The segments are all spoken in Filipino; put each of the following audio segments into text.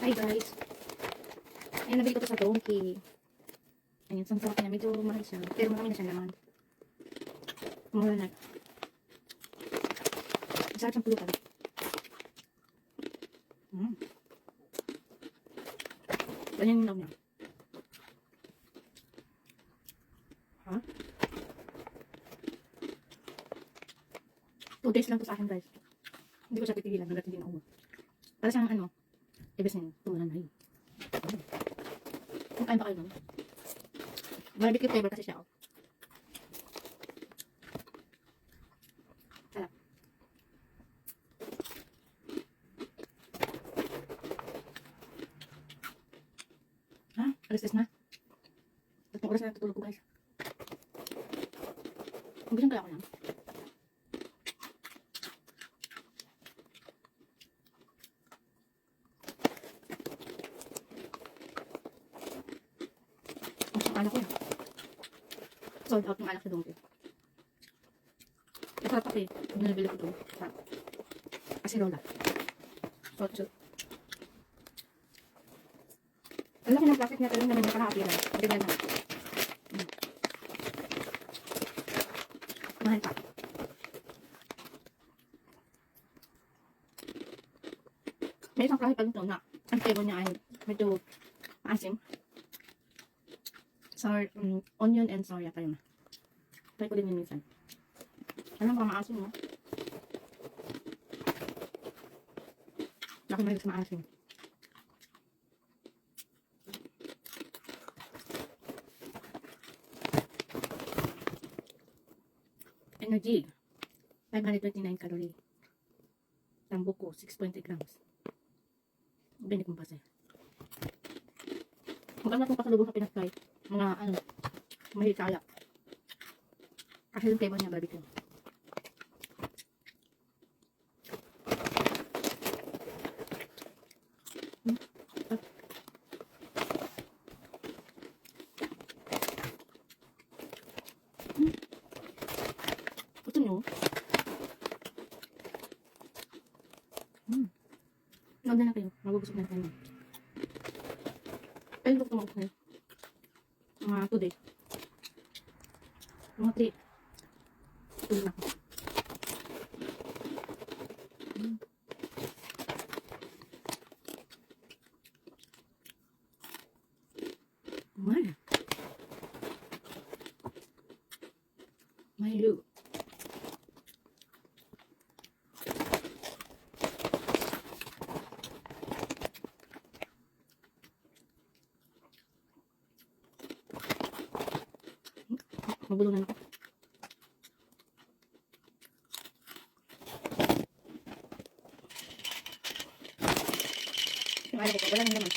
Hi guys. Ayan, nabili ko to sa Donkey. Ayan, sa sarap niya. Medyo mahal siya. Pero marami na siya naman. Mura na. Masarap siyang pulutan. Mm. Ganyan yung loob niya. Ha? Two days lang to sa akin guys. Hindi ko siya titigilan hanggat hindi maubos. Para siyang ano, ibig sabihin, tumalan na yun. Kain ba kayo nun? Barbecue flavor kasi siya, oh. Sarap. Ha? Alas na? Tatlong oras na natutulog ko, guys. Mabilang kaya ako lang. Ang alak ko yan. Sold out ng alak sa Donkey. Masarap kasi. Yung nabili ko ito. Kasi rola. Salt soup. Ang laki ng plastic niya talagang naman nakakapira. Ganyan na. Mm. Mahal pa. May isang klase pa nito na ang flavor niya ay medyo maasim. Sour, um, onion and soya pa yun. Try ko din yun minsan. Alam ko, maasim mo. Ako mahilig sa maasim. Energy. 529 calorie. Tambuko, 620 grams. Binig mo pa siya. Maganda itong pasalubong sa Pinas guys. Mga ano, mahikaya. Kasi yung flavor niya barbecue. Huwag na lang kayo. Mabubusog na kayo. Pero gusto mo kayo. Mga 2 days. Mga 3. Tulog na ako. Mm. Man. Milo. Mabulunan ako. Yung alak ko, wala nang laman.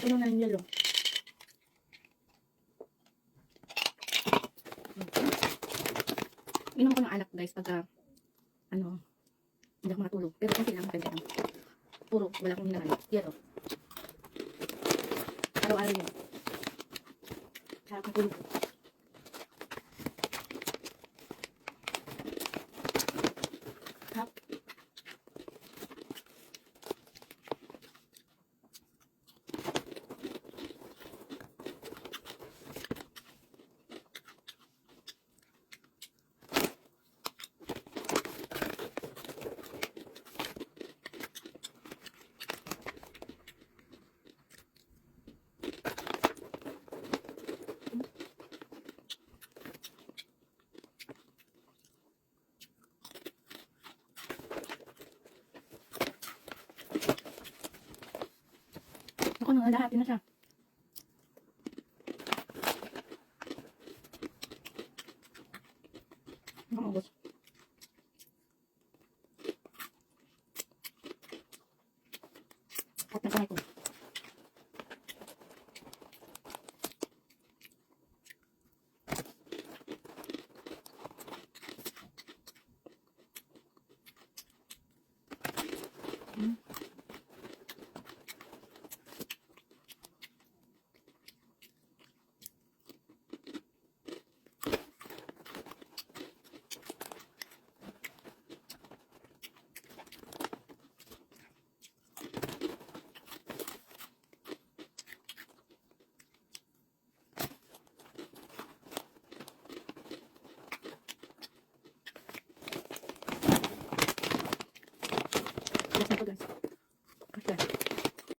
Puno na yung yelo. Inom ko ng alak guys pagka ano, hindi ako matulog. Pero konti lang, konti lang. Puro, wala akong hinahan. Yelo. Araw-araw yun. Sarap ng tulog. Nang lahati na siya. Hindi ko maubos. At na kamay ko.